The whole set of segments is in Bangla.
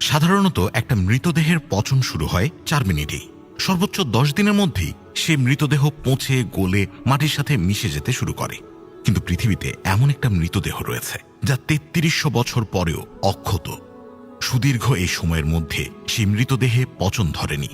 সাধারণত একটা মৃতদেহের পচন শুরু হয় চার মিনিটেই। সর্বোচ্চ দশ দিনের মধ্যেই সে মৃতদেহ পচে, গলে, মাটির সাথে মিশে যেতে শুরু করে। কিন্তু পৃথিবীতে এমন একটা মৃতদেহ রয়েছে, যা তেত্রিশশো বছর পরেও অক্ষত। সুদীর্ঘ এই সময়ের মধ্যে সেই মৃতদেহে পচন ধরেনি।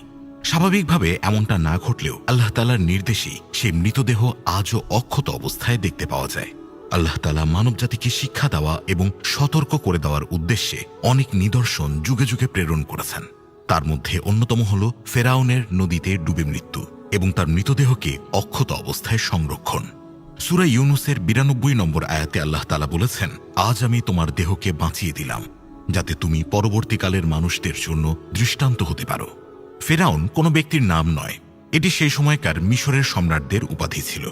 স্বাভাবিকভাবে এমনটা না ঘটলেও আল্লাহ তালার নির্দেশেই সেই মৃতদেহ আজও অক্ষত অবস্থায় দেখতে পাওয়া যায়। আল্লাহ তালা মানবজাতিকে শিক্ষা দেওয়া এবং সতর্ক করে দেওয়ার উদ্দেশ্যে অনেক নিদর্শন যুগে যুগে প্রেরণ করেছেন। তার মধ্যে অন্যতম হল ফেরাউনের নদীতে ডুবে মৃত্যু এবং তার মৃতদেহকে অক্ষত অবস্থায় সংরক্ষণ। সুরা ইউনুসের বিরানব্বই নম্বর আয়াতে আল্লাহ তালা বলেছেন, আজ আমি তোমার দেহকে বাঁচিয়ে দিলাম, যাতে তুমি পরবর্তীকালের মানুষদের জন্য দৃষ্টান্ত হতে পারো। ফেরাউন কোনো ব্যক্তির নাম নয়। এটি সেই সময়কার মিশরের সম্রাটদের উপাধি ছিল।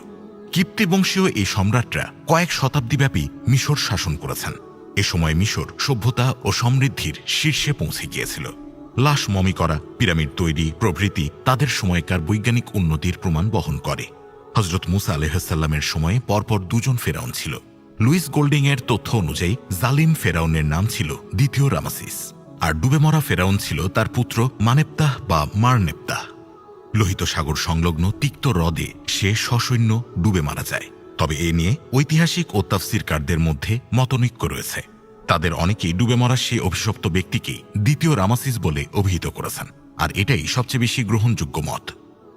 কিপ্তি বংশীয় এই সম্রাটরা কয়েক শতাব্দীব্যাপী মিশর শাসন করেছেন। এ সময় মিশর সভ্যতা ও সমৃদ্ধির শীর্ষে পৌঁছে গিয়েছিল। লাশ মমি করা, পিরামিড তৈরি, প্রভৃতি তাদের সময়কার বৈজ্ঞানিক উন্নতির প্রমাণ বহন করে। হজরত মুসা আলহামের সময়ে পরপর দুজন ফেরাউন ছিল। লুইস গোল্ডিং এর তথ্য অনুযায়ী, জালিম ফেরাউনের নাম ছিল দ্বিতীয় রামাসিস। আর ডুবে মরা ফেরাউন ছিল তার পুত্র মানেপ্তাহ বা মারনেপ্তাহ। লোহিত সাগর সংলগ্ন তিক্ত হ্রদে সে সসৈন্য ডুবে মারা যায়। তবে এ নিয়ে ঐতিহাসিক ও তাফসিরকারদের মধ্যে মতনৈক্য রয়েছে। তাদের অনেকেই ডুবে মরা সেই অভিশপ্ত ব্যক্তিকেই দ্বিতীয় রামাসিস বলে অভিহিত করেছেন। আর এটাই সবচেয়ে বেশি গ্রহণযোগ্য মত।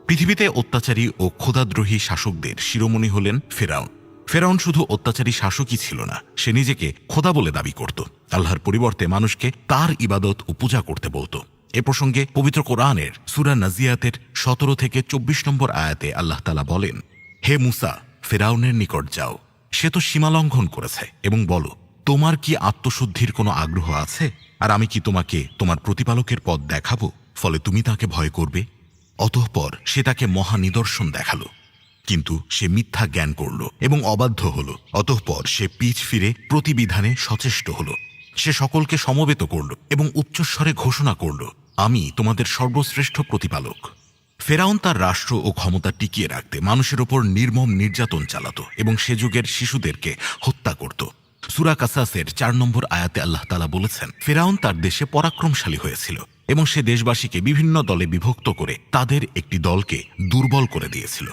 পৃথিবীতে অত্যাচারী ও ক্ষুধাদ্রোহী শাসকদের শিরোমণি হলেন ফেরাউন। ফেরাউন শুধু অত্যাচারী শাসকই ছিল না, সে নিজেকে খোদা বলে দাবি করত। আল্লাহর পরিবর্তে মানুষকে তার ইবাদত ও পূজা করতে বলতো। এ প্রসঙ্গে পবিত্র কোরআনের সুরা নাজিয়াতের সতেরো থেকে চব্বিশ নম্বর আয়াতে আল্লাহ তালা বলেন, হে মুসা, ফেরাউনের নিকট যাও। সে তো সীমালঙ্ঘন করেছে এবং বলো, তোমার কি আত্মশুদ্ধির কোনো আগ্রহ আছে? আর আমি কি তোমাকে তোমার প্রতিপালকের পথ দেখাবো, ফলে তুমি তাকে ভয় করবে? অতঃপর সে তাকে মহা নিদর্শন দেখাল। কিন্তু সে মিথ্যা জ্ঞান করল এবং অবাধ্য হল। অতঃপর সে পিছ ফিরে প্রতিবিধানে সচেষ্ট হল। সে সকলকে সমবেত করল এবং উচ্চস্বরে ঘোষণা করল। আমি তোমাদের সর্বশ্রেষ্ঠ প্রতিপালক। ফেরাউন তার রাষ্ট্র ও ক্ষমতা টিকিয়ে রাখতে মানুষের ওপর নির্মম নির্যাতন চালাত এবং সে যুগের শিশুদেরকে হত্যা করত। সুরা কাসাসের চার নম্বর আয়াতে আল্লাহ তালা বলেছেন, ফেরাউন তার দেশে পরাক্রমশালী হয়েছিল এবং সে দেশবাসীকে বিভিন্ন দলে বিভক্ত করে তাদের একটি দলকে দুর্বল করে দিয়েছিল।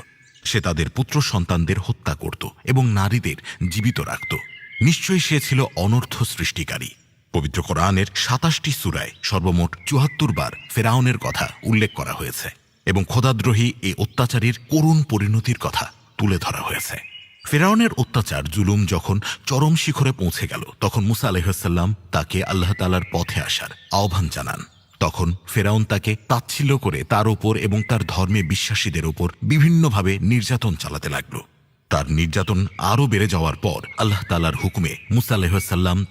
সে তাদের পুত্র সন্তানদের হত্যা করত এবং নারীদের জীবিত রাখত। নিশ্চয়ই সে ছিল অনর্থ সৃষ্টিকারী। পবিত্র কোরআনের সাতাশটি সুরায় সর্বমোট চুয়াত্তর বার ফেরাউনের কথা উল্লেখ করা হয়েছে এবং খোদাদ্রোহী এই অত্যাচারীর করুণ পরিণতির কথা তুলে ধরা হয়েছে। ফেরাউনের অত্যাচার জুলুম যখন চরম শিখরে পৌঁছে গেল, তখন মুসা আলহাম তাকে আল্লাহ তালার পথে আসার আহ্বান জানান। তখন ফেরাউন তাকে তাচ্ছিল্য করে তার ওপর এবং তার ধর্মে বিশ্বাসীদের ওপর বিভিন্নভাবে নির্যাতন চালাতে লাগল। তার নির্যাতন আরও বেড়ে যাওয়ার পর আল্লাহ তালার হুকুমে মুসা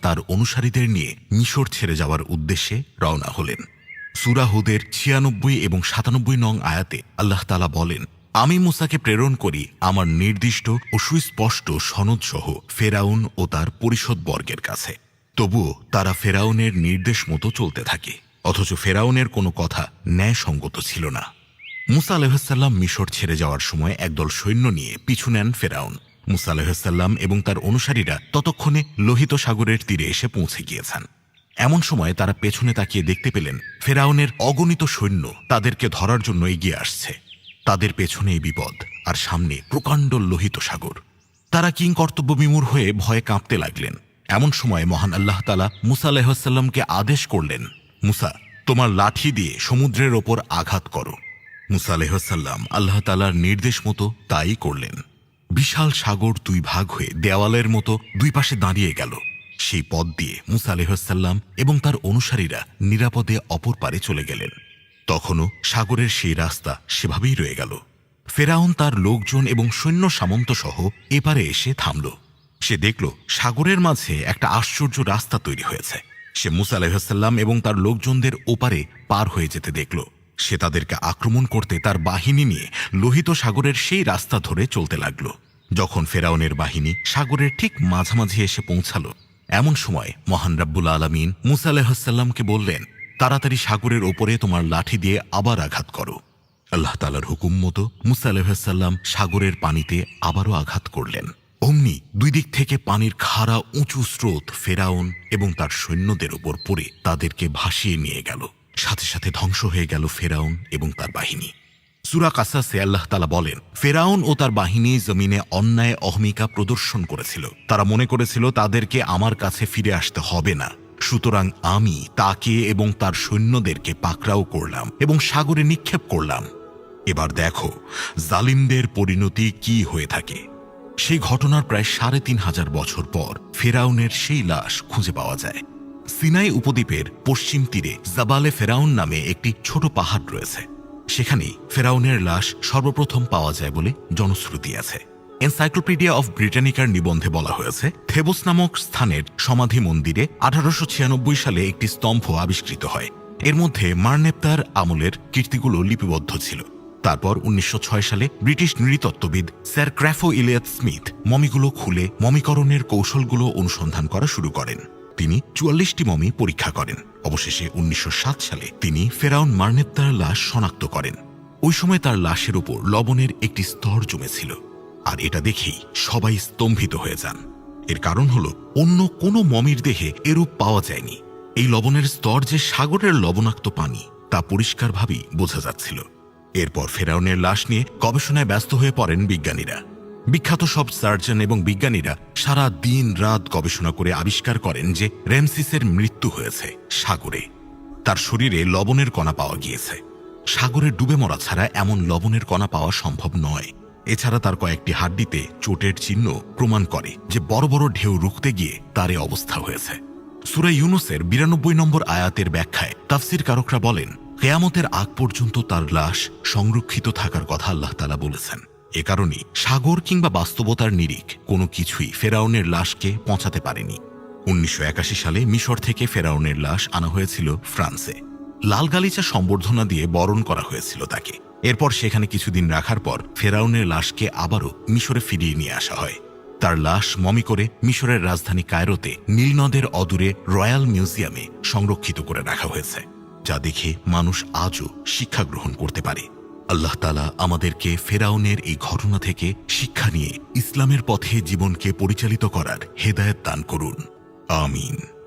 তার অনুসারীদের নিয়ে মিশর ছেড়ে যাওয়ার উদ্দেশ্যে রওনা হলেন। সুরাহুদের ছিয়ানব্বই এবং সাতানব্বই নং আয়াতে আল্লাহ তালা বলেন, আমি মুসাকে প্রেরণ করি আমার নির্দিষ্ট ও সুস্পষ্ট সনদসহ ফেরাউন ও তার পরিষদ বর্গের কাছে। তবুও তারা ফেরাউনের নির্দেশ মতো চলতে থাকে, অথচ ফেরাউনের কোনো কথা ন্যায়সঙ্গত ছিল না। মুসা আলহাম মিশর ছেড়ে যাওয়ার সময় একদল সৈন্য নিয়ে পিছু নেন ফেরাউন। মুসা আলহাম এবং তার অনুসারীরা ততক্ষণে লোহিত সাগরের তীরে এসে পৌঁছে গিয়েছেন। এমন সময় তারা পেছনে তাকিয়ে দেখতে পেলেন ফেরাউনের অগণিত সৈন্য তাদেরকে ধরার জন্য এগিয়ে আসছে। তাদের পেছনে এই বিপদ আর সামনে প্রকাণ্ড লোহিত সাগর। তারা কিং কর্তব্য বিমূর হয়ে ভয়ে কাঁপতে লাগলেন। এমন সময় মহান আল্লাহ তালা মুসা আলাহিসাল্লামকে আদেশ করলেন, মুসা, তোমার লাঠি দিয়ে সমুদ্রের ওপর আঘাত করো। মুসা আলাহিসাল্লাম আল্লাহ তালার নির্দেশ মতো তাই করলেন। বিশাল সাগর দুই ভাগ হয়ে দেওয়ালের মতো দুই পাশে দাঁড়িয়ে গেল। সেই পথ দিয়ে মুসা আলহাম এবং তার অনুসারীরা নিরাপদে অপর পারে চলে গেলেন। তখনও সাগরের সেই রাস্তা সেভাবেই রয়ে গেল। ফেরাউন তার লোকজন এবং সৈন্য সামন্ত সহ এপারে এসে থামল। সে দেখল সাগরের মাঝে একটা আশ্চর্য রাস্তা তৈরি হয়েছে। সে মুসা আলহাম এবং তার লোকজনদের ওপারে পার হয়ে যেতে দেখল। সে তাদেরকে আক্রমণ করতে তার বাহিনী নিয়ে লোহিত সাগরের সেই রাস্তা ধরে চলতে লাগল। যখন ফেরাউনের বাহিনী সাগরের ঠিক মাঝামাঝি এসে পৌঁছালো, এমন সময় মহান রাব্বুল আলমিন মুসা আলাহাল্লামকে বললেন, তাড়াতাড়ি সাগরের ওপরে তোমার লাঠি দিয়ে আবার আঘাত করো। আল্লাহ তালার হুকুম মতো মুসা সাগরের পানিতে আবারও আঘাত করলেন। অমনি দুই দিক থেকে পানির খাড়া উঁচু স্রোত ফেরাউন এবং তার সৈন্যদের ওপর পড়ে তাদেরকে ভাসিয়ে নিয়ে গেল। সাথে সাথে ধ্বংস হয়ে গেল ফেরাউন এবং তার বাহিনী। সুরা কাসাসে আল্লাহ তালা বলেন, ফেরাউন ও তার বাহিনী জমিনে অন্যায়, অহমিকা প্রদর্শন করেছিল। তারা মনে করেছিল, তাদেরকে আমার কাছে ফিরে আসতে হবে না। সুতরাং আমি তাকে এবং তার সৈন্যদেরকে পাকড়াও করলাম এবং সাগরে নিক্ষেপ করলাম। এবার দেখো, জালিমদের পরিণতি কি হয়ে থাকে। সেই ঘটনার প্রায় সাড়ে তিন হাজার বছর পর ফেরাউনের সেই লাশ খুঁজে পাওয়া যায়। সিনাই উপদ্বীপের পশ্চিম তীরে জাবালে ফেরাউন নামে একটি ছোট পাহাড় রয়েছে। সেখানেই ফেরাউনের লাশ সর্বপ্রথম পাওয়া যায় বলে জনশ্রুতি আছে। এনসাইক্লোপিডিয়া অফ ব্রিটানিকার নিবন্ধে বলা হয়েছে, থেবোস নামক স্থানের সমাধি মন্দিরে আঠারোশো ছিয়ানব্বই সালে একটি স্তম্ভ আবিষ্কৃত হয়। এর মধ্যে মারনেপ্তার আমলের কীর্তিগুলো লিপিবদ্ধ ছিল। তারপর উনিশশো ছয় সালে ব্রিটিশ নৃতত্ত্ববিদ স্যার ক্র্যাফো ইলিয়াত স্মিথ মমিগুলো খুলে মমিকরণের কৌশলগুলো অনুসন্ধান করা শুরু করেন। তিনি চুয়াল্লিশটি মমি পরীক্ষা করেন। অবশেষে উনিশশো সাত সালে তিনি ফেরাউন মার্নেত্তার লাশ শনাক্ত করেন। ওই সময় তার লাশের উপর লবণের একটি স্তর জমেছিল। আর এটা দেখেই সবাই স্তম্ভিত হয়ে যান। এর কারণ হল, অন্য কোনো মমির দেহে এরূপ পাওয়া যায়নি। এই লবণের স্তর যে সাগরের লবণাক্ত পানি, তা পরিষ্কারভাবেই বোঝা যাচ্ছিল। এরপর ফেরাউনের লাশ নিয়ে গবেষণায় ব্যস্ত হয়ে পড়েন বিজ্ঞানীরা। বিখ্যাত সব সার্জন এবং বিজ্ঞানীরা সারা দিন রাত গবেষণা করে আবিষ্কার করেন যে রেমসিসের মৃত্যু হয়েছে সাগরে। তার শরীরে লবণের কণা পাওয়া গিয়েছে। সাগরে ডুবে মরা ছাড়া এমন লবণের কণা পাওয়া সম্ভব নয়। এছাড়া তার কয়েকটি হাড্ডিতে চোটের চিহ্ন প্রমাণ করে যে বড় বড় ঢেউ রুখতে গিয়ে তার অবস্থা হয়েছে। সুরা ইউনুসের বিরানব্বই নম্বর আয়াতের ব্যাখ্যায় তাফসির কারকরা বলেন, কেয়ামতের আগ পর্যন্ত তার লাশ সংরক্ষিত থাকার কথা আল্লাহ তালা বলেছেন। এ কারণে সাগর কিংবা বাস্তবতার নিরিখ কোনো কিছুই ফেরাউনের লাশকে পৌঁছাতে পারেনি। উনিশশো একাশি সালে মিশর থেকে ফেরাউনের লাশ আনা হয়েছিল ফ্রান্সে। লাল গালিচা সম্বর্ধনা দিয়ে বরণ করা হয়েছিল তাকে। এরপর সেখানে কিছুদিন রাখার পর ফেরাউনের লাশকে আবারও মিশরে ফিরিয়ে নিয়ে আসা হয়। তার লাশ মমি করে মিশরের রাজধানী কায়রোতে নীলনদের অদূরে রয়্যাল মিউজিয়ামে সংরক্ষিত করে রাখা হয়েছে, যা দেখে মানুষ আজও শিক্ষা গ্রহণ করতে পারে। আল্লাহ তালা আমাদেরকে ফেরাউনের এই ঘটনা থেকে শিক্ষা নিয়ে ইসলামের পথে জীবনকে পরিচালিত করার হেদায়ত দান করুন। আমিন।